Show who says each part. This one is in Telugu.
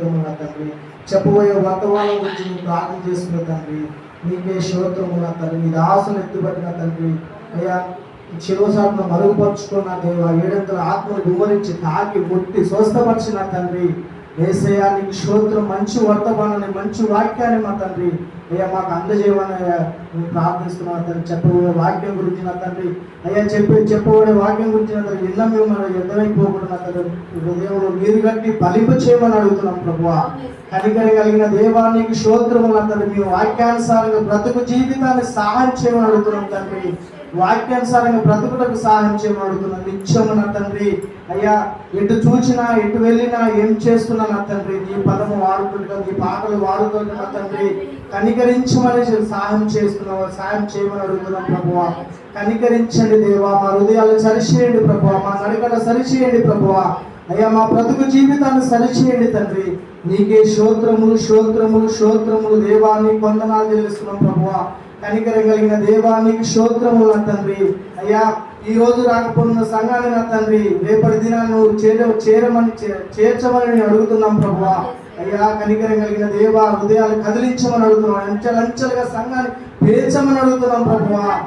Speaker 1: స్తోత్రము నా తండ్రి. చెప్పబోయే వర్తమానం గురించి నేను ప్రార్థన చేసుకున్న తండ్రి. నీకే స్తోత్రము నా తండ్రి. నీ దాసులు ఎత్తుపట్టిన తండ్రి. అయ్యా శివసాలను మరుగుపరుచుకున్న దేవ ఏడంతల ఆత్మను గుమ్మరించి తాకి ముట్టి స్వస్థపరిచిన తండ్రి. ఏసయ్యా నీకు మంచి వర్తమానాన్ని మంచి వాక్యాన్ని మా తండ్రి. అయ్యా మాకు అందజేయమని అయ్యా నేను ప్రార్థిస్తున్నాను తండ్రి. చెప్పబోయే వాక్యం గురించి నా తండ్రి. అయ్యా చెప్పి చెప్పబోయే వాక్యం గురించి నా తండ్రి. ఎన్న మేము మనం ఎద్దమైపోకుండా తండ్రి హృదయంలో నీరు కట్టి ఫలింప చేయమని అడుగుతున్నాం ప్రభు కనికరి కలిగిన దేవానికి శ్రోత్రములు నా తండ్రి. మీ వాక్యానుసారంగా బ్రతుకు జీవితాన్ని సహాయం చేయమని అడుగుతున్నాం తండ్రి. వాక్యానుసారంగా బ్రతుకులకు సహాయం చేయమని నిత్యము నా తండ్రి. అయ్యా ఎటు చూచినా ఎటు వెళ్ళినా ఏం చేస్తున్నా నా తండ్రి. నీ పదము వాడుతుంటా నీ పాటలు వాడుతుంటా నా తండ్రి. కనికరించమని సహాయం చేస్తున్నావు. సహాయం చేయమని అడుగుతున్నాం ప్రభువా. కనికరించండి దేవా. మా హృదయాలు సరిచేయండి ప్రభువా. మా నడకలు సరిచేయండి ప్రభువా. అయ్యా మా బ్రతుకు జీవితాన్ని సరిచేయండి తండ్రి. నీకే శ్రోత్రములు శ్రోత్రములు శ్రోత్రములు దేవాన్ని కొందనాలు తెలుస్తున్నాం ప్రభువా. కనికరం కలిగిన దేవానికి శ్రోత్రములు నా తండ్రి. అయ్యా ఈ రోజు రాకపోతున్న సంఘాన్ని నా తండ్రి రేపటి దినాన్ని చేర చేరమని చే- చేర్చమని అడుగుతున్నాం ప్రభువా. అయ్యా కనికరం కలిగిన దేవ హృదయాలు కదిలించమని అడుగుతున్నాం. అంచెలంచెలుగా సంఘాన్ని పేర్చమని అడుగుతున్నాం ప్రభువా.